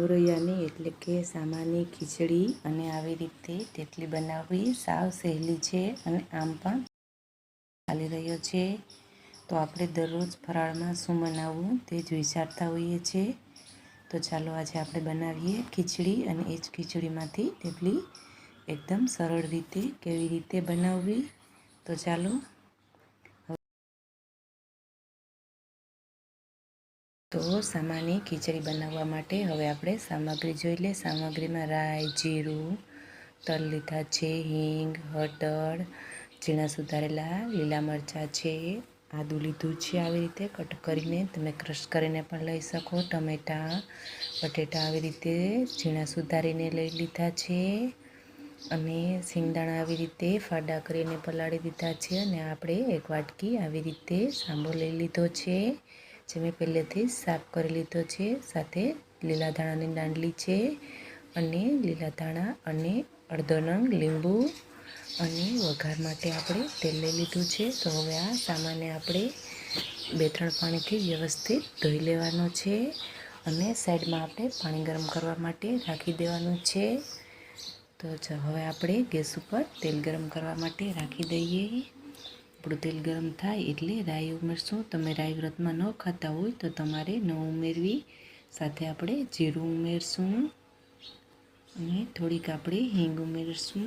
હોરૈયાની એટલે કે સામાની ખીચડી અને આવી રીતે તેટલી બનાવવી સાવ સહેલી છે અને આમ પણ ચાલી રહ્યો છે. તો આપણે દરરોજ ફરાળમાં શું બનાવવું તે જ વિચારતા હોઈએ છીએ. તો ચાલો આજે આપણે બનાવીએ ખીચડી અને એ જ ખીચડીમાંથી તેટલી એકદમ સરળ રીતે કેવી રીતે બનાવવી. તો ચાલો તો સામાની ખીચડી બનાવવા માટે હવે આપણે સામગ્રી જોઈ લે સામગ્રીમાં રાઈ, જીરું, તલ લીધા છે, હિંગ, હળદર, ઝીણા સુધારેલા લીલા મરચાં છે, આદું લીધું છે આવી રીતે. કટ કરીને તમે ક્રશ કરીને પણ લઈ શકો. ટમેટાં, બટેટા આવી રીતે ઝીણા સુધારીને લઈ લીધા છે અને સિંગદાણા આવી રીતે ફાડા કરીને પલાળી દીધા છે અને આપણે એક વાટકી આવી રીતે સાંભો લઈ લીધો છે. જે મેં પહેલેથી સાફ કરી લીધો છે, સાથે લીલા ધાણાની દાંડલી છે અને લીલા ધાણા અને અડધો નંગ લીંબુ અને વઘાર માટે આપણે તેલ લઈ લીધું છે. તો હવે આ સામાનને આપણે બે ત્રણ પાણીથી વ્યવસ્થિત ધોઈ લેવાનો છે અને સાઈડમાં આપણે પાણી ગરમ કરવા માટે રાખી દેવાનું છે. તો હવે આપણે ગેસ ઉપર તેલ ગરમ કરવા માટે રાખી દઈએ. આપણું તેલ ગરમ થાય એટલે રાઈ ઉમેરશું તમે રાઈ વ્રતમાં ન ખાતા હોય તો તમારે ન ઉમેરવી સાથે આપણે જીરું ઉમેરશું અને થોડીક આપણે હિંગ ઉમેરશું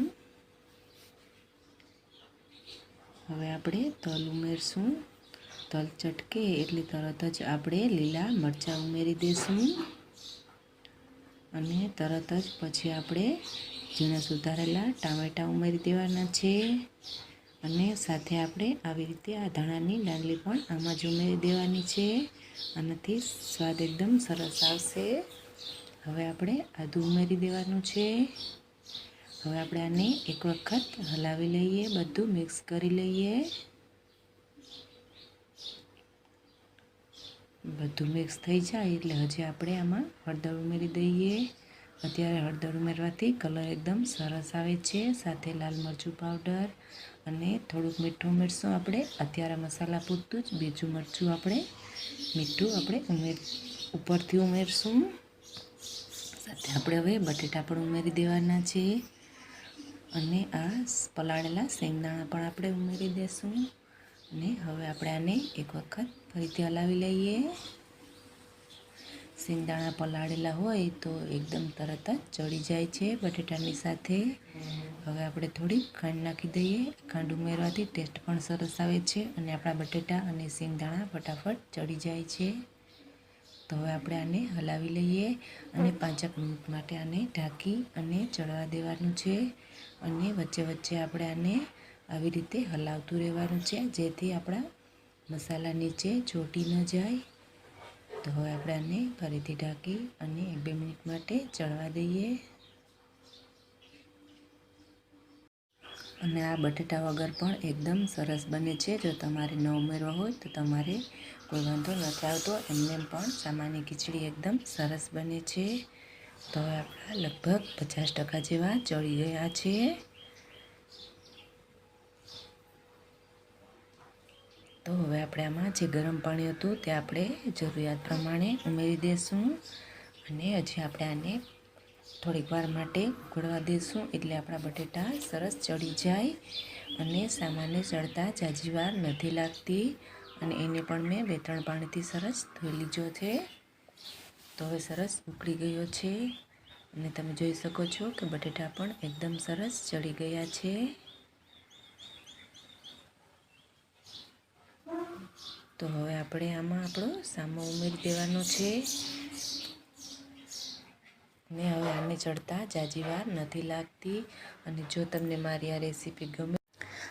હવે આપણે તલ ઉમેરશું તલ ચટકે એટલે તરત જ આપણે લીલા મરચાં ઉમેરી દઈશું અને તરત જ પછી આપણે ઝીણા સુધારેલા ટામેટાં ઉમેરી દેવાના છે અને સાથે આપણે આવી રીતે આ ધાણાની દાંડલી પણ આમાં જ ઉમેરી દેવાની છે. આનાથી સ્વાદ એકદમ સરસ આવશે. હવે આપણે આદું ઉમેરી દેવાનું છે. હવે આપણે આને એક વખત હલાવી લઈએ, બધું મિક્સ કરી લઈએ. બધું મિક્સ થઈ જાય એટલે હજી આપણે આમાં હળદર ઉમેરી દઈએ. અત્યારે હળદર ઉમેરવાથી કલર એકદમ સરસ આવે છે. સાથે લાલ મરચું પાવડર અને થોડુંક મીઠું ઉમેરશું આપણે, અત્યારે મસાલા પૂરતું જ, બીજું મરચું આપણે, મીઠું આપણે ઉમેર, ઉપરથી ઉમેરશું. સાથે આપણે હવે બટેટા પણ ઉમેરી દેવાના છે. અને આ પલાળેલા શેંગદાણા પણ આપણે ઉમેરી દઈશું અને હવે આપણે આને એક વખત ફરીથી હલાવી લઈએ. સિંગદાણા પલાળેલા હોય તો એકદમ તરત જ ચડી જાય છે બટેટાની સાથે. હવે આપણે થોડી ખાંડ નાખી દઈએ. ખાંડ ઉમેરવાથી ટેસ્ટ પણ સરસ આવે છે અને આપણા બટેટા અને સિંગદાણા ફટાફટ ચડી જાય છે. તો હવે આપણે આને હલાવી લઈએ અને પાંચક મિનિટ માટે આને ઢાંકી અને ચડવા દેવાનું છે. અને વચ્ચે વચ્ચે આપણે આને આવી રીતે હલાવતું રહેવાનું છે જેથી આપણા મસાલા નીચે ચોટી ન જાય. તો હવે આપણે આને ફરીથી ઢાંકી અને એક બે મિનિટ માટે ચડવા દઈએ. અને આ બટેટા વગર પણ એકદમ સરસ બને છે. જો તમારે ન ઉમેરવા હોય તો તમારે કોઈ વાંધો નથી આવતો એમને પણ સામાન્ય ખીચડી એકદમ સરસ બને છે. તો આપણા લગભગ પચાસ ટકા જેવા ચડી ગયા છે. તો હવે આપણે આમાં જે ગરમ પાણી હતું તે આપણે જરૂરિયાત પ્રમાણે ઉમેરી દઈશું અને હજી આપણે આને થોડીક વાર માટે ઉકળવા દઈશું એટલે આપણા બટેટા સરસ ચડી જાય અને સામાન્ય ચડતા જાજી નથી લાગતી અને એને પણ મેં બે ત્રણ પાણીથી સરસ ધોઈ લીધો છે. તો હવે સરસ ઉકળી ગયો છે અને તમે જોઈ શકો છો કે બટેટા પણ એકદમ સરસ ચડી ગયા છે. તો હવે આપણે આમાં આપણો સામો ઉમેરી દેવાનો છે. ને હવે આને ચડતા જાજી વાર નથી લાગતી. અને જો તમને મારી આ રેસીપી ગમે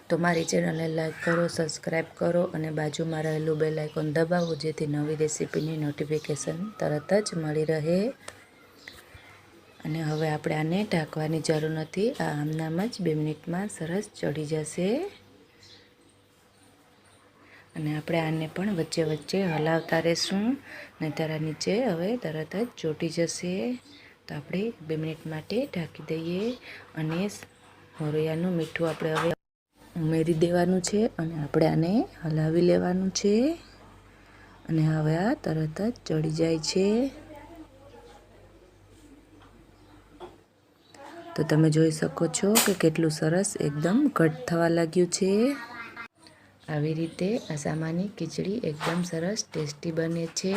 તો મારી ચેનલને લાઈક કરો સબસ્ક્રાઈબ કરો અને બાજુમાં રહેલું બેલ આઇકોન દબાવો, જેથી નવી રેસીપીની નોટિફિકેશન તરત જ મળી રહે. અને હવે આપણે આને ઢાંકવાની જરૂર નથી. આ આમનામ જ બે મિનિટમાં સરસ ચડી જશે. અને આપણે આને પણ વચ્ચે વચ્ચે હલાવતા રહેશું. ને તારા નીચે હવે તરત જ ચોટી જશે. તો આપણે બે મિનિટ માટે ઢાંકી દઈએ અને હોરૈયાનું મીઠું આપણે હવે ઉમેરી દેવાનું છે અને આપણે આને હલાવી લેવાનું છે. અને હવે આ તરત જ ચડી જાય છે. તો તમે જોઈ શકો છો કે કેટલું સરસ એકદમ કટ થવા લાગ્યું છે. આવી રીતે આસામાની સામાની ખીચડી એકદમ સરસ ટેસ્ટી બને છે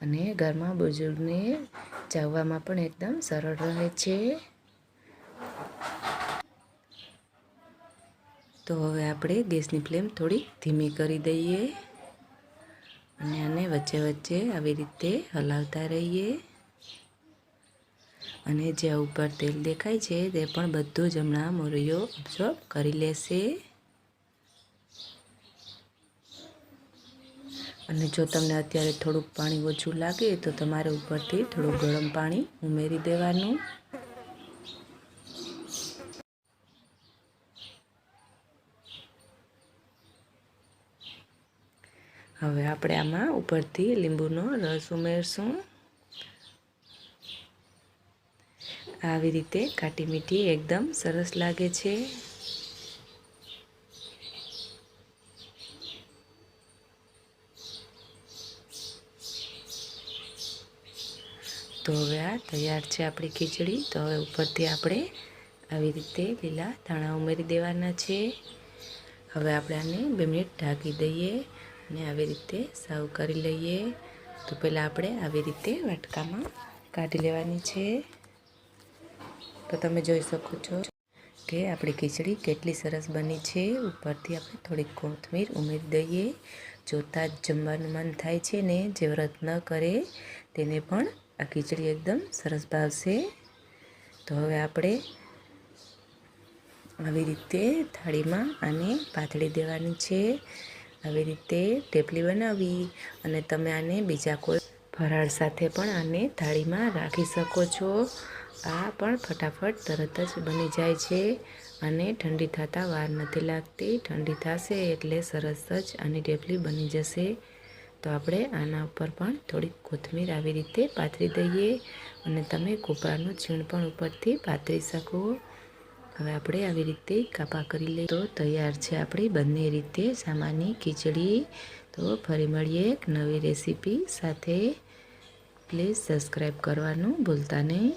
અને ઘરમાં બુઝુર્ગને ચાવવામાં પણ એકદમ સરળ રહે છે. તો હવે આપણે ગેસની ફ્લેમ થોડી ધીમી કરી દઈએ અને આને વચ્ચે વચ્ચે આવી રીતે હલાવતા રહીએ. અને જે ઉપર તેલ દેખાય છે તે પણ બધું જ હમણાં મોરિયો ઓબ્ઝર્વ કરી લેશે. અને જો તમને અત્યારે થોડુંક પાણી ઓછું લાગે, તો તમારે ઉપરથી થોડું ગરમ પાણી ઉમેરી દેવાનું. હવે આપણે આમાં ઉપરથી લીંબુનો રસ ઉમેરશું. આવી રીતે કાટી મીઠી એકદમ સરસ લાગે છે. તો હવે આ તૈયાર છે આપણી ખીચડી. તો હવે ઉપરથી આપણે આવી રીતે લીલા ધાણા ઉમેરી દેવાના છે. હવે આપણે આને બે મિનિટ ઢાંકી દઈએ અને આવી રીતે સાવ કરી લઈએ. તો પહેલાં આપણે આવી રીતે વાટકામાં કાઢી લેવાની છે. તો તમે જોઈ શકો છો કે આપણી ખીચડી કેટલી સરસ બની છે. ઉપરથી આપણે થોડીક કોથમીર ઉમેરી દઈએ. જોતાં જ જમવાનું મન થાય છે ને, જે વ્રત ન કરે તેને પણ આ ખીચડી એકદમ સરસ ભાવશે તો હવે આપણે આવી રીતે થાળીમાં આને પાથળી દેવાની છે. આવી રીતે ટેપલી બનાવી અને તમે આને બીજા કોઈ ફરાળ સાથે પણ આને થાળીમાં રાખી શકો છો. આ પણ ફટાફટ તરત જ બની જાય છે અને ઠંડી થતાં વાર નથી લાગતી. ઠંડી થશે એટલે સરસ જ આની ટેપલી બની જશે. તો આપણે આના ઉપર પણ થોડીક કોથમીર આવી રીતે પાથરી દઈએ અને તમે કોપરાનું છીણ પણ ઉપરથી પાથરી શકો. હવે આપણે આવી રીતે કાપા કરી લઈએ. તો તૈયાર છે આપણી બંને રીતે સામાની ખીચડી. તો ફરી મળીએ એક નવી રેસીપી સાથે. પ્લીઝ સબસ્ક્રાઈબ કરવાનું ભૂલતા નહીં.